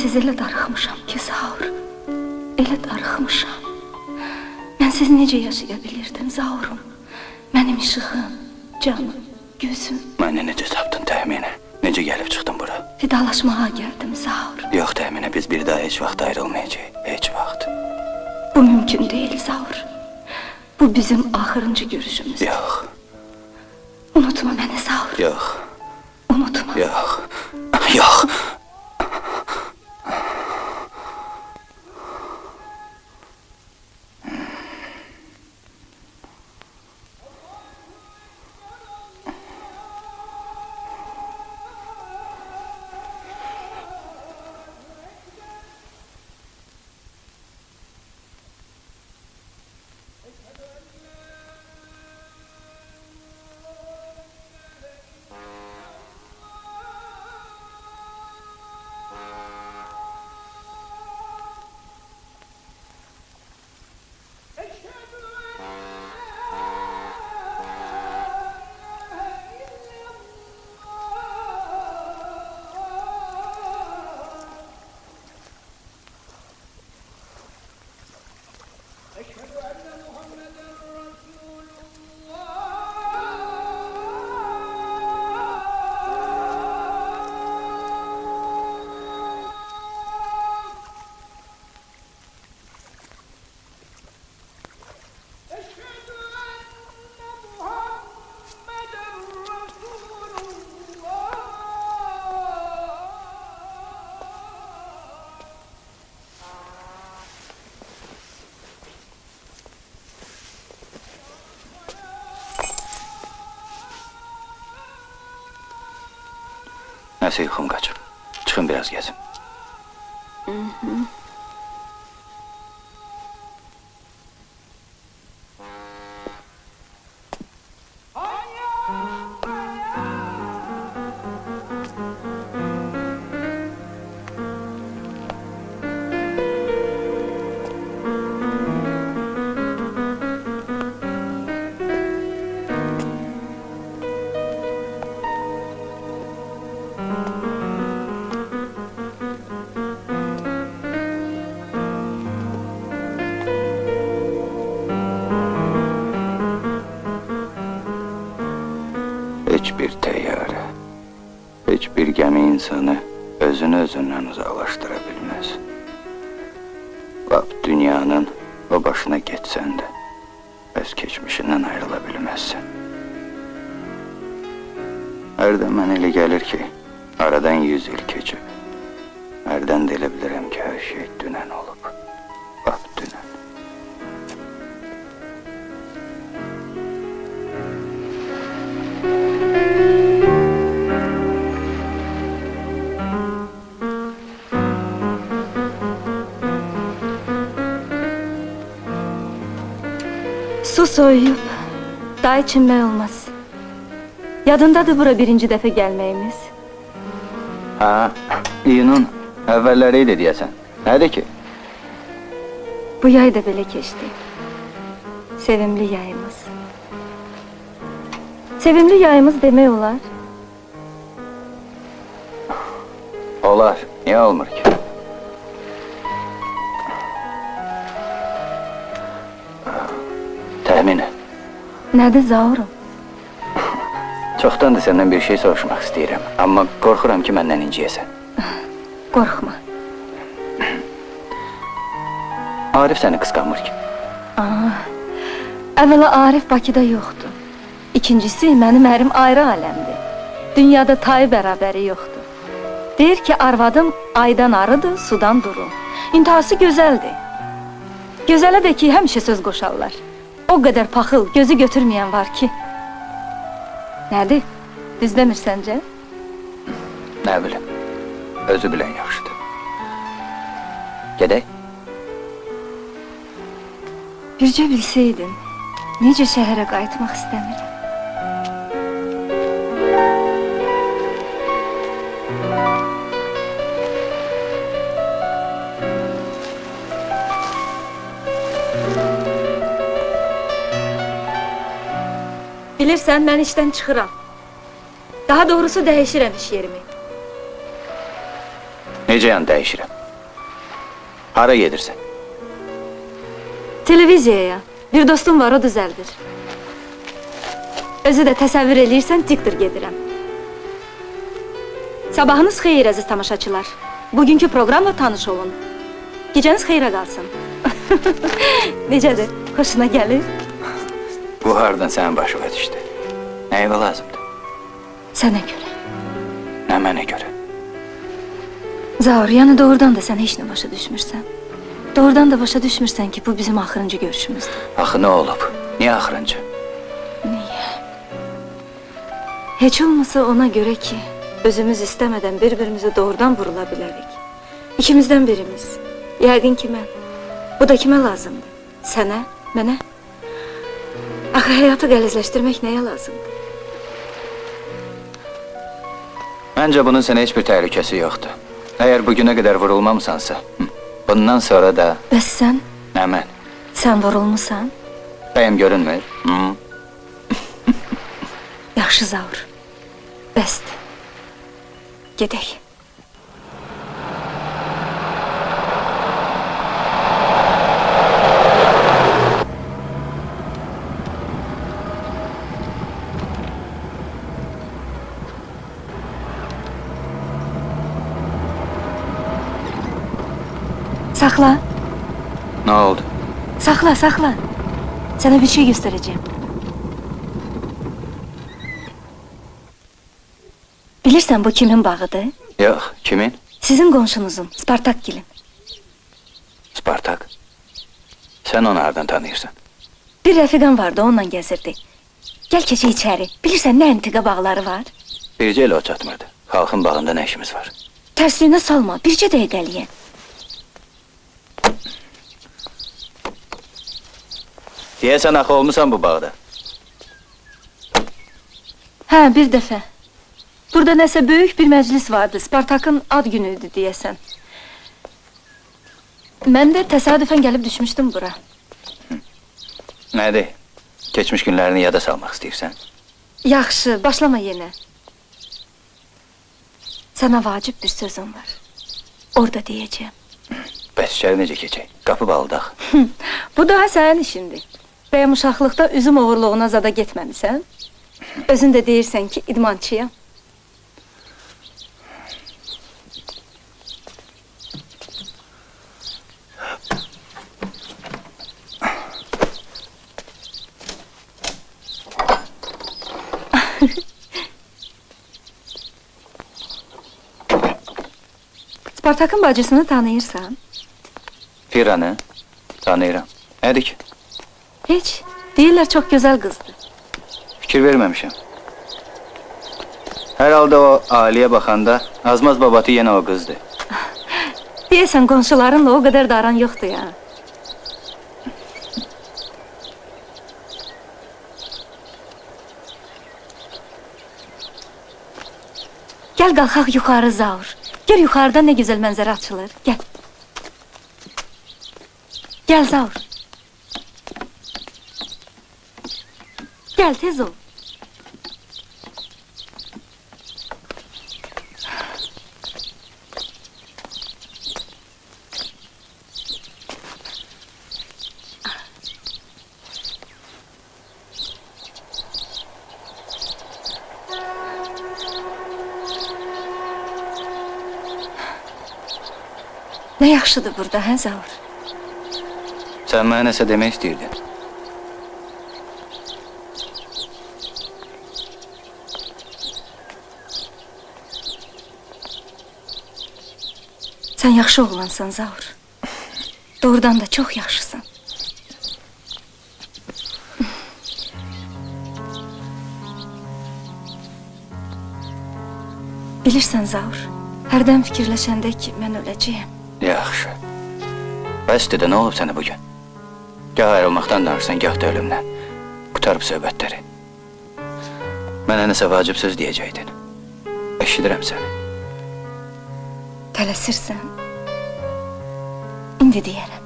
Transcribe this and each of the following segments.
Siz elə darıxmışam ki, Zaur. Elə darıxmışam. Mən siz necə yaşaya bilirdim, Zaurum? Mənim işığım, canım, gözüm. Məni necə tapdın təxminə? Necə gəlib çıxdın bura? Vidalaşmağa gəldim, Zaur. Yox təxminə biz bir daha heç vaxt ayrılmayacağıq. Heç vaxt. Bu mümkün değil, Zaur. Bu bizim axırıncı görüşümüz. Yox, Unutma beni, Zaur. yox, Unutma. yox. Yox. Nəsə yuxum qaçıb. Çıxın biraz gəzin. Heç təyyarə, heç bir gəmi insanı özünü özündən uzaqlaşdıra bilməz. Lap dünyanın o başına getsən də öz keçmişindən ayrıla bilməzsən. Hərdən mən elə gəlir ki, aradan yüz. Hərdən də elə bilirəm ki, hər şey dünən olub. Soyuyup daha içinmək olmaz. Yadındadır bura birinci dəfə gəlməyimiz. Ha, iyunun əvvəlləri idi deyəsən. Nədir ki? Bu yay da belə keçdi. Sevimli yayımız. Sevimli yayımız demək olar. Olar. Niyə olmur ki? Nədir Zaurum? Çoxdandır səndən bir şey soruşmaq istəyirəm. Amma qorxuram ki, məndən inciyəsən. Qorxma. Arif səni qısqanmır ki. Əvvəla Arif Bakıda yoxdur. İkincisi mənim ərim ayrı aləmdir. Dünyada tayı bərabəri yoxdur. Deyir ki, arvadım aydan arıdır, sudan duru. İntihası gözəldir. Gözələ də ki, həmişə söz qoşarlar. O qədər paxıl, gözü götürməyən var ki. Nədir? Düz demir səncə? Nə bilim. Özü bilən yaxşıdır. Gedək. Bircə bilsəydin, necə şəhərə qayıtmaq istəmirəm. Bilirsən, mən işdən çıxıram. Daha doğrusu dəyişirəm iş yerimi. Necəyəm dəyişirəm? Hara gedirsən? Televiziyaya. Bir dostum var, o düzəldir. Özü də təsəvvür eləyirsən, diktir gedirəm. Sabahınız xeyir əziz tamaşaçılar. Bugünkü proqramla tanış olun. Gecəniz xeyrə qalsın. Necədir? Xoşuna gəlir? Bu hardan sənin başına düşdü? Nəyivə lazımdır? Sənə görə. Nə mənə görə? Zaur, yəni doğrudan da sən heç nə başa düşmürsən. Doğrudan da başa düşmürsən ki, bu bizim axırıncı görüşümüzdür. Axı nə olub? Niyə axırıncı? Heç olmasa ona görə ki, özümüz istəmədən bir-birimizə doğrudan vurula bilərik. İkimizdən birimiz. Yəqin ki mən. Bu da kimə lazımdır? Sənə, mənə? Axı həyatı qəlizləşdirmək nəyə lazımdır? Məncə bunun sənə heç bir təhlükəsi yoxdur. Əgər bugünə qədər vurulmamısansa, bundan sonra da Bəs sən, nə mən? sən vurulmusan? Bəyəm görünmür? Yaxşı Zaur. Bəsdir. Gedək. Saxla, Nə oldu? saxla, saxla. Sənə bir şey göstərəcəyim. Bilirsən bu kimin bağıdır? Yox, kimin? Sizin qonşunuzun, Spartak gilin. Spartak. Sən onu hardan tanıyırsan? Bir rəfiqam vardı, onunla gəzirdi. Gəl keçək içəri. Bilirsən nə antika bağları var? Bircə elə o çatmırdı. Xalqın bağında nə işimiz var? Tərsliyinə salma, bircə dəqiqəliyə. Deyəsən axı olmusan bu bağda. Hə, bir dəfə. Burada nəsə böyük bir məclis vardı. Spartakın ad günü idi deyəsən. Mən də təsadüfən gəlib düşmüşdüm bura. Nədir? Keçmiş günlərini yada salmaq istəyirsən? Yaxşı, başlama yenə. Sənə vacib bir sözüm var. Orada deyəcəyəm. Bəs içəri necə keçək? Qapı bağlıdaq. Bu daha sənin işindir. Bəyəm uşaqlıqda üzüm oğurluğuna zada getməmisən? Özün də deyirsən ki, idmançıyam. Spartakın bacısını tanıyırsan? Firanı tanıyıram. Nədir ki? Heç. Deyirlər çox gözəl qızdır. Fikir verməmişəm. Hər halda o Aliyə baxanda Azmaz babatı yenə o qızdır. Deyəsən qonşularınla o qədər daran yoxdur ya. Gəl qalxaq yuxarı Zaur. Gör yuxarıda nə gözəl mənzərə açılır. Gəl. Gəl Zaur. Gəl tez ol. Nə yaxşıdır burada, hə Zaur? Sən mənə nəsə demək istəyirdin. Sən yaxşı oğlansan Zaur. Doğrudan da çox yaxşısan. Bilirsən Zaur, hərdən fikirləşəndə ki, mən öləcəyəm. Yaxşı. Bəsdir də nə olub sənə bugün? Gah ayrılmaqdan danırsan, gah da ölümdən. Qutarıb söhbətləri. Mənə nəsə vacib söz deyəcəkdin. Eşidirəm səni. Tələsirsən. İndi deyərəm.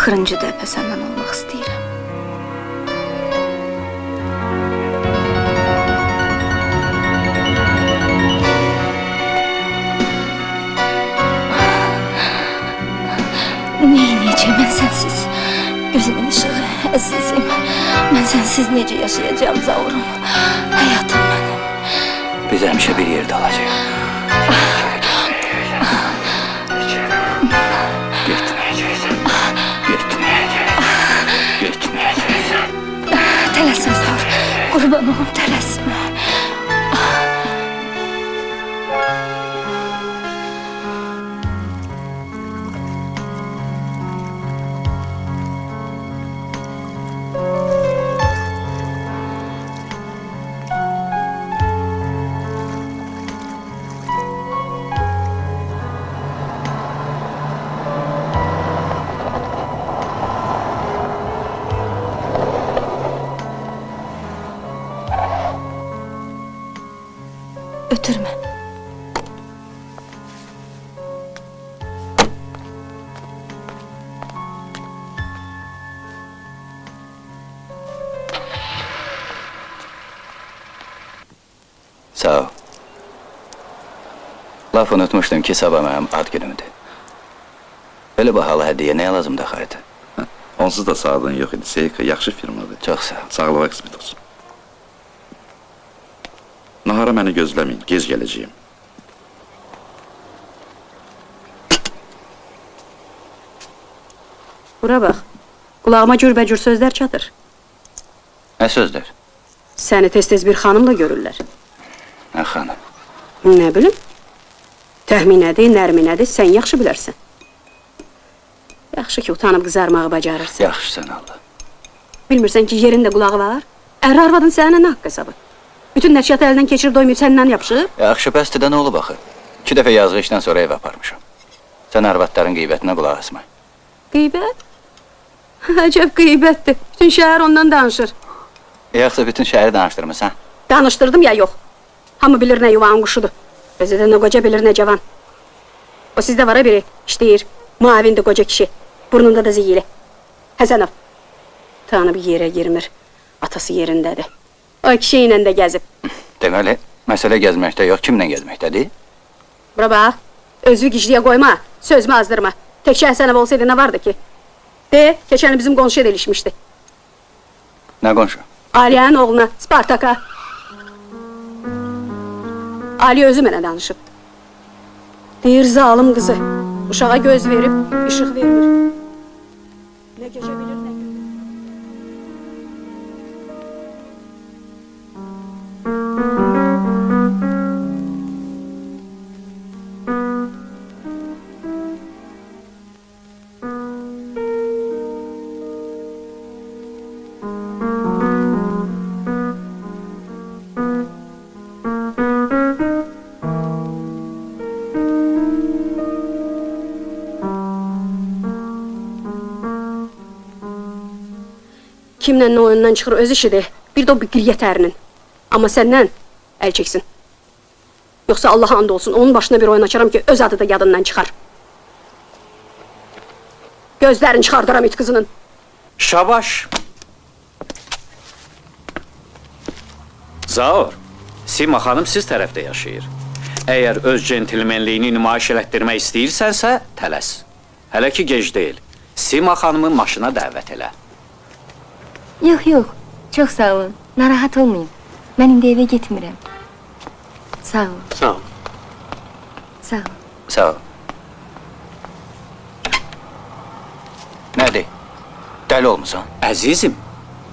Axırıncı dəfə səndən olmaq istəyirəm. Neyniyəcəm mən sənsiz? Gözümün işığı, əzizim. Mən sənsiz necə yaşayacağım Zaurum? Həyatım mənim. Biz həmişə bir yerdə olacağıq. babamı kurtarasın. Ötürmə. Sağ ol. Laf unutmuşdum ki, sabah mənim ad günümdür. Belə bahalı hədiyyə nəyə lazımdır xaydı? Onsuz da sağlığın yox idi. Seika yaxşı firmadır. Çox sağ ol. Sağlığa qismət olsun. Nahara məni gözləməyin, gec gələcəyim. Bura bax. Qulağıma cürbəcür sözlər çatır. Nə sözdür? Səni tez-tez bir xanımla görürlər. Nə xanım? Nə bilim? Təxminədir, nərminədir, sən yaxşı bilərsən. Yaxşı ki, utanıb qızarmağı bacarırsan. Yaxşısan Allah. Bilmirsən ki, yerində qulağı var? Ər arvadın səninlə nə haqq hesabı? Bütün nəşriyyatı əldən keçirib doymayıb səndən yapışıb? Yaxşı, bəsdir də nə olub axı? İki dəfə yazğı işdən sonra ev aparmışam. Sən arvadların qeybətinə qulaq asma. Qeybət? Əcəb qeybətdir. Bütün şəhər ondan danışır. Yoxsa bütün şəhəri danışdırmısan? Danışdırdım ya yox. Hamı bilir nə yuvanın quşudur. Özü də nə qoca bilir nə cavan. O sizdə var ha biri, işləyir. Muavindir qoca kişi. Burnunda da ziyili. Həsənov. Tanıb yerə girmir. Atası yerindədir. O kişi ilə də gəzib. Deməli, məsələ gəzməkdə yox, kimlə gəzməkdədir? Bura bax. Özü gicliyə qoyma. Sözümü azdırma. Təkcə Həsənov olsaydı nə vardı ki? De, keçən bizim qonşuya da ilişmişdi. Nə qonşu? Aliye'nin oğluna, Spartak'a. Ali özü mənə danışıb. Deyir zalım qızı. Uşağa göz verib, işıq vermir. Nə gecə bilir, Kimlə nə oyundan çıxır öz işidir. Bir də o bir yetərinin. Amma səndən əl çəksin. Yoxsa Allaha and olsun, onun başına bir oyun açaram ki, öz adı da yadından çıxar. Gözlərini çıxardıram it qızının. Şabaş. Zaur, Sima xanım siz tərəfdə yaşayır. Əgər öz centilmenliyini nümayiş elətdirmək istəyirsənsə, tələs. Hələ ki gec deyil. Sima xanımı maşına dəvət elə. Yox, yox. Çox sağ olun. Narahat olmayın. Mən indi evə getmirəm. Sağ ol, Sağ ol. sağ ol. Sağ ol. Nədir? Dəli olmusan? Əzizim,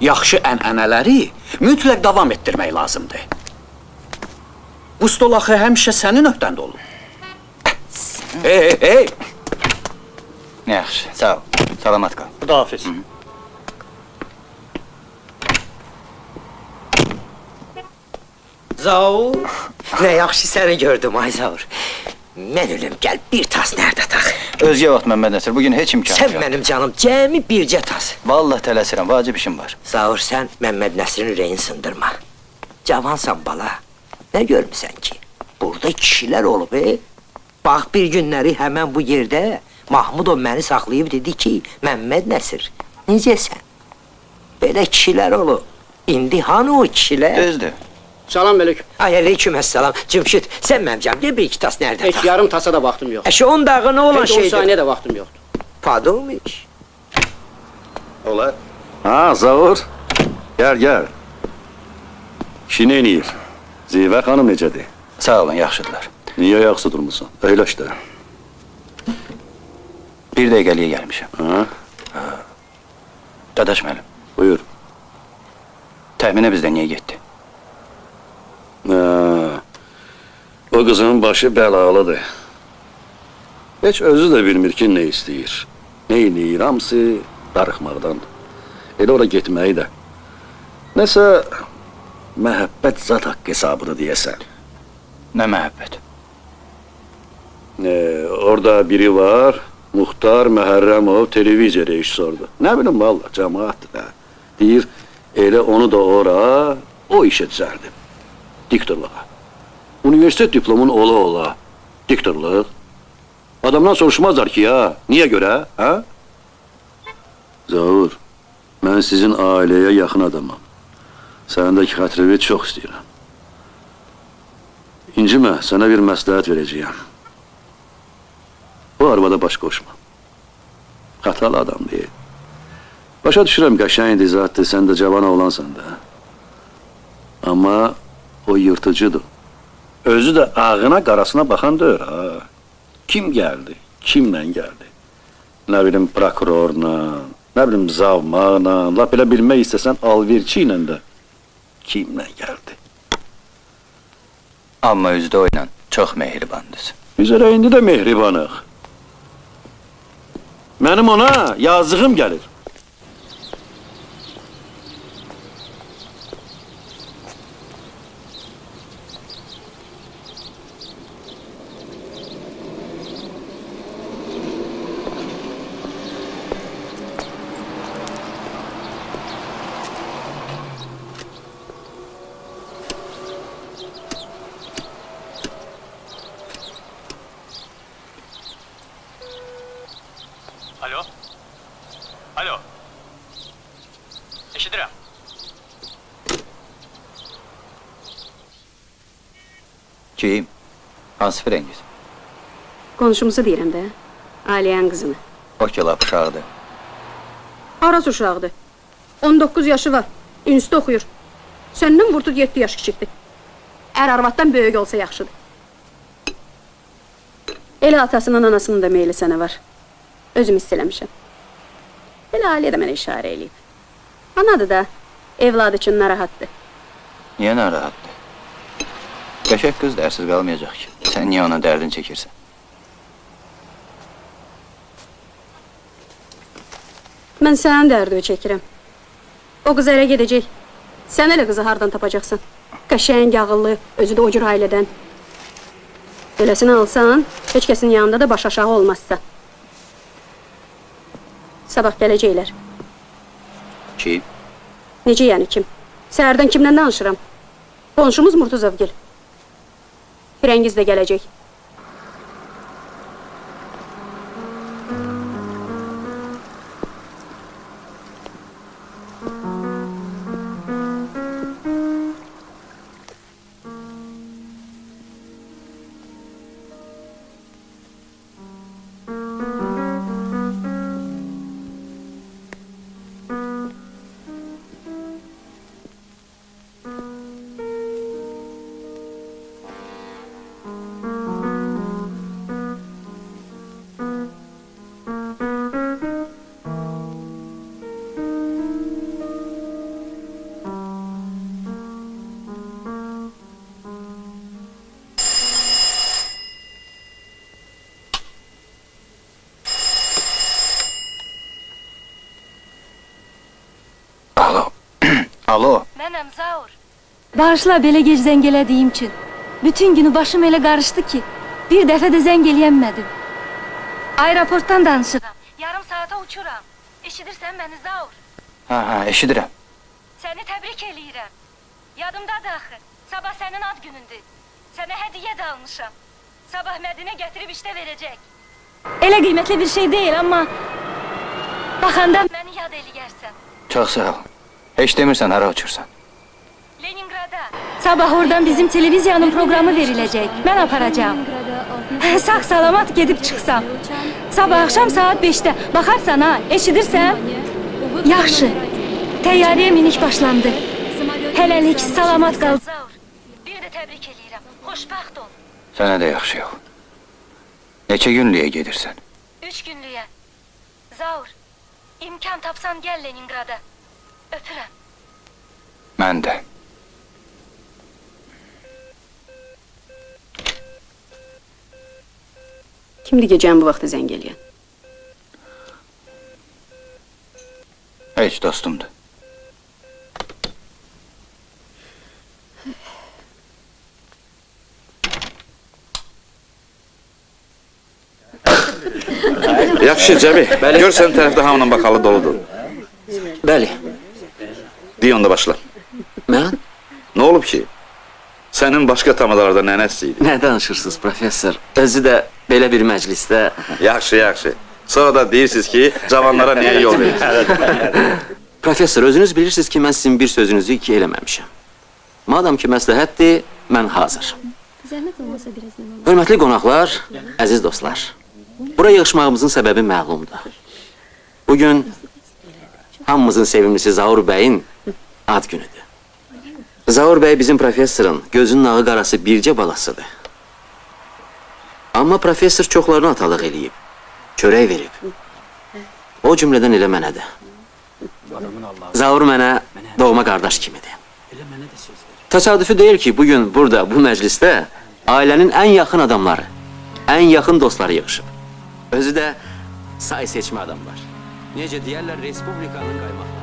yaxşı ənənələri mütləq davam etdirmək lazımdır. Bu stol axı həmişə sənin öhdəndə olub. Hey, hey, hey! Yaxşı, sağ ol. Salamat qal. Xudahafiz. Zaur, nə yaxşı səni gördüm ay Zaur. Mən ölüm, gəl bir tas nerede tax. Özgə vaxt Məmməd Nəsir, bugün heç imkan Sən yox. mənim canım, cəmi bircə tas. Vallahi tələsirəm, vacib işim var. Zaur, sən Məmməd Nəsirin ürəyin sındırma. Cavansan bala, nə görmüsən ki? Burada kişilər olub, e? Bax bir günləri həmən bu yerdə Mahmudov məni saxlayıb dedi ki, Məmməd Nəsir, necəsən? Belə kişilər olur. İndi hanı o kişilər? Düzdür. Salam. Ay aleyküm əssalam. Cümşüd, sən mənim cəm, bir iki tas nerede? Heç yarım tasa da vaxtım yox. Əşi on dağı nə olan Heç 10 şeydir? saniyə də vaxtım yoxdur. Padomiş. Ola. Ha Zavur. Gel gel. Kişi ne inir? Zivə xanım necədir? Sağ olun, yaxşıdırlar. Niyə ayaqsı durmusan? Əyləş də. Bir dəqiqəliyə gəlmişəm. Ha? Dadaş müəllim, Buyur. təxminə bizdə niyə getdi? Ha. O qızın başı bəlalıdır. Heç özü də bilmir ki, nə istəyir. Nə eləyir, hamısı darıxmaqdan. Elə ora getməyi də. Nəsə məhəbbət zat haqqı hesabını deyəsən. Nə məhəbbət? Ee, orada biri var, Muhtar Məhərrəmov televiziya rejissordur. Nə bilim valla, cəmaatdır da. Deyir, elə onu da ora, o işə düzərdib. Diktorluğa. Universitet diplomun ola ola. Diktorluq. Adamdan soruşmazlar ki ya, niyə görə, hə? Zavur, mən sizin ailəyə yaxın adamam. Səndəki xətrivi çox istəyirəm. İncimə, sənə bir məsləhət verəcəyəm. O arvada baş qoşma. Xatalı adam deyil. Başa düşürəm qəşəngdir, zatdır, sən də cavan oğlansan da. Amma o yırtıcıdır. Özü də ağına qarasına baxan deyil ha. Kim gəldi, kimlə gəldi? Nə bilim prokurorla, nə bilim zavmaqla, lap elə bilmək istəsən alverçi ilə də kimlə gəldi? Amma üzdə oynan, çox mehribandır. Biz elə indi də mehribanıq. Mənim ona yazığım gəlir. Alo? Eşidirəm. Kim? Hansı Firəngiz? Qonşumuzu deyirəm də. Aliyyənin qızını. O ki, lap uşaqdır. Aras uşağıdır. 19 yaşı var. İnstitut oxuyur. Səndən vurtut 7 yaş kiçikdir. Ər arvaddan böyük olsa yaxşıdır. Elə atasının anasının da meyli sənə var. Özüm hiss eləmişəm. Elə Aliyə də mənə işarə eləyib. Anadır da, evladı üçün narahatdır. Niyə narahatdır? Qəşək qız dərsiz qalmayacaq ki. Sən niyə ona dərdin çəkirsən? Mən sənin dərdini çəkirəm. O qız ərə gedəcək. Sən elə qızı hardan tapacaqsan? Qəşəng, ağıllı, özü də o cür ailədən. Beləsini alsan, heç kəsin yanında da baş aşağı olmazsa. Sabah gələcəklər. Kim? Necə yəni kim? Səhərdən kimlə danışıram? Qonşumuz Murtuzovgil. Firəngiz də gələcək. Alo. Mənəm Zaur. Bağışla belə gec zəng elədiyim üçün. Bütün günü başım elə qarışdı ki, bir dəfə də zəng eləyəmədim. Aeroportdan danışıram. Yarım saata uçuram. Eşidirsən məni Zaur? Hə, hə, eşidirəm. Səni təbrik eləyirəm. Yadımdadır axı. Sabah sənin ad günündür. Sənə hədiyyə də almışam. Sabah Mədinə gətirib işdə verəcək. Elə qiymətli bir şey deyil, amma baxanda məni yad eləyərsən. Çox sağ ol. Heç demirsən hara uçursan. Leningrada. Sabah oradan bizim televiziyanın programı veriləcək. Mən aparacağam. Sağ salamat gedib çıxsam. Sabah axşam saat 5-də baxarsan ha, eşidirsən? Yaxşı. Təyyarəyə minik başlandı. Hələlik salamat qal. Zaur, bir də təbrik eləyirəm. Xoşbəxt ol. Sənə də yaxşı yol. Neçə günlüyə gedirsən? Üç günlüyə. Zaur, imkan tapsan gəl Leningrada. Öpürəm. Mən də. Kimdir gecənin bu vaxtı zəng eləyən? Heç dostumdur. Yaxşı Cəbi. Gör sən tərəfdə hamının bakalı doludur. Bəli. Deyə onda başla. Mən? Nə olub ki? Sənin başqa tamalarda nənəsi idi. Nə danışırsınız professor? Özü də belə bir məclisdə Yaxşı, yaxşı. Sonra da deyirsiniz ki, cavanlara niyə yol verirsiniz? Professor, özünüz bilirsiniz ki, mən sizin bir sözünüzü iki eləməmişəm. Madam ki, məsləhətdir, mən hazır. Hörmətli qonaqlar, əziz dostlar. Bura yığışmağımızın səbəbi məlumdur. Bugün hamımızın sevimlisi Zaur bəyin ad günüdür. Zaur bəy bizim professorun gözünün ağı qarası bircə balasıdır. Amma professor çoxlarına atalıq eləyib, çörək verib. O cümlədən elə mənə də. Zaur mənə doğma qardaş kimidir. Təsadüfi deyil ki, bugün burada, bu məclisdə ailənin ən yaxın adamları, ən yaxın dostları yığışıb. Özü də say seçmə adamlar. Necə deyərlər, Respublikanın qaymaqları.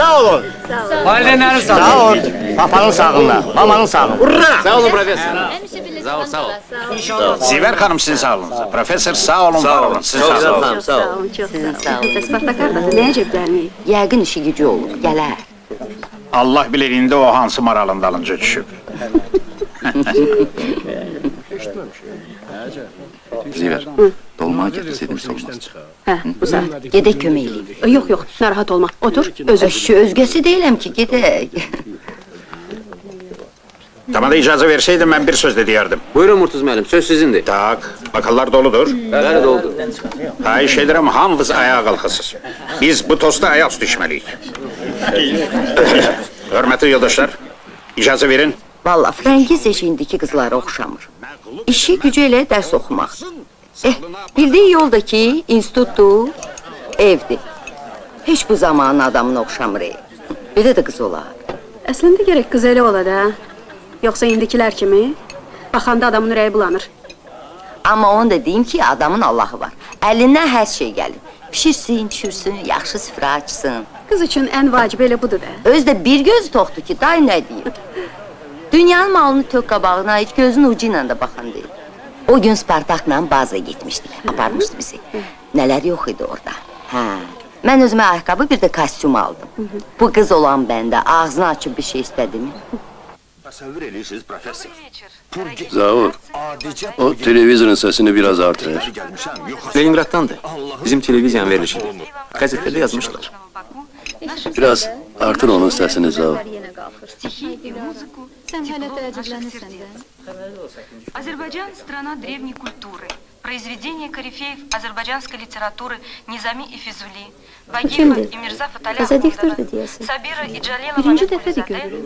Sağ olun. Valideynlərin sağ olun. Sağ olun. Papanın sağlığına, mamanın sağlığına. Urra! Sağ olun professor. Sağ ol, sağ ol. Ziver xanım sizin sağlığınıza. Professor sağ olun, var olun. Çox sağ olun, sağ ol. Çox sağ olun. Bəs Spartak hardadır? Nəyə cəb gəlməyib? Yəqin işi gücü olur, gələr. Allah bilir indi o hansı maralın dalınca düşüb. Ziver, dolma getirseydiniz olmaz. Hə, bu saat. Gedək kömək eləyim. Yox, yox, narahat olma. Otur, özür. Özü özgəsi deyiləm ki, gedək. Tamam da icazə verseydim ben bir söz de diyerdim. Buyurun Murtuz müəllim, söz sizindir. Tak, bakallar doludur. Bəli, doldu. Xahiş ederim hamınız ayağa kalkasız. Biz bu tosta ayak üstü içmeliyiz. Hürmetli yoldaşlar, icazə verin. Valla Frəngiz eşiyindəki qızlara oxşamır. İşi gücü ilə dərs oxumaq. Eh, bildiyi yolda ki, institutdur, evdir. Heç bu zamanın adamına oxşamır. Bir də qız olar. Əslində gərək qız elə ola da. Yoxsa indikilər kimi baxanda adamın ürəyi bulanır. Amma onu da deyim ki, adamın Allahı var. Əlindən hər şey gəlir. Pişirsin, düşürsün, yaxşı süfrə açsın. Qız üçün ən vacibi elə budur da. Özü də bir gözü toxdur ki, day nə deyim. Dünyanın malını tök qabağına heç gözün ucu ilə də baxan deyil. O gün Spartakla baza getmişdik, aparmışdı bizi. Nələr yox idi orada. Hə, mən özümə ayaqqabı, bir də kostyum aldım. Bu qız olan bəndə ağzını açıb bir şey istədi mi? Təsəvvür edirsiniz professor. Zaur, o televizorun sesini biraz artır. Leningraddandır. Bizim televizyon verilişidir. Qəzetdə də yazmışlar. Biraz artır onun sesini Zaur. Азербайджан – страна древней культуры. Произведения корифеев азербайджанской литературы Низами и Физули, Багиева и Мирза Фаталя Сабира и Джалила Мамикулизаде